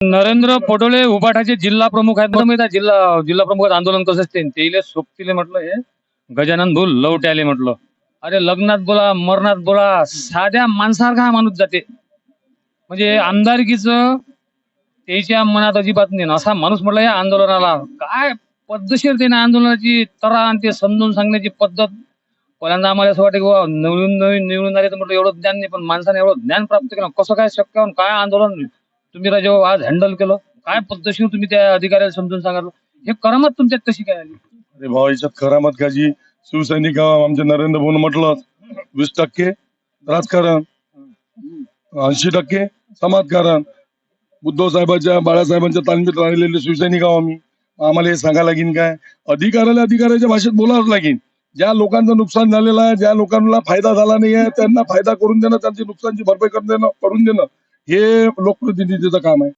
नरेंद्र पटोले उबाठाचे जिल्हा प्रमुख आहेत. माहीत आहे जिल्हा जिल्हा प्रमुख आंदोलन कसं असते? तेले सोबतीले म्हटलं हे. गजानन भूल लवट्याले म्हटलं. अरे लग्नात बोला मरणात बोला साध्या माणसासारखा हा माणूस जाते. म्हणजे आमदारकीच त्याच्या मनात अजिबात नाही. असा माणूस म्हटलं या आंदोलनाला काय पद्धतशीर त्याने आंदोलनाची तरा आणि ते समजून सांगण्याची पद्धत. पहिल्यांदा आम्हाला असं वाटतं की नवीन नवीन निवडून आले तर म्हटलं एवढं ज्ञान नाही पण माणसाने एवढं ज्ञान प्राप्त केलं. कसं काय शक्य होऊन काय आंदोलन? तुम्ही राजा आज हँडल केलं. काय पद्धतशीर तुम्ही त्या अधिकाऱ्याला समजून सांगितलं हे करामत तुमच्यात कशी काय आली? अरे भाऊ याच्यात करामत काजी शिवसैनिक आमचे नरेंद्र भाऊ म्हटलं वीस टक्के राजकारण ऐंशी टक्के समाजकारण. उद्धव साहेबांच्या बाळासाहेबांच्या तालमीत राहिलेले शिवसैनिक आहो आम्ही. आम्हाला हे सांगायला लागेल काय? अधिकाऱ्याला अधिकाऱ्याच्या भाषेत बोलावंच लागेल ज्या लोकांचं नुकसान झालेलं आहे ज्या लोकांना फायदा झाला नाही आहे त्यांना फायदा करून देणं त्यांची नुकसानची भरपाई करून देणं करून देणं. हे लोकप्रतिनिधीचं काम आहे.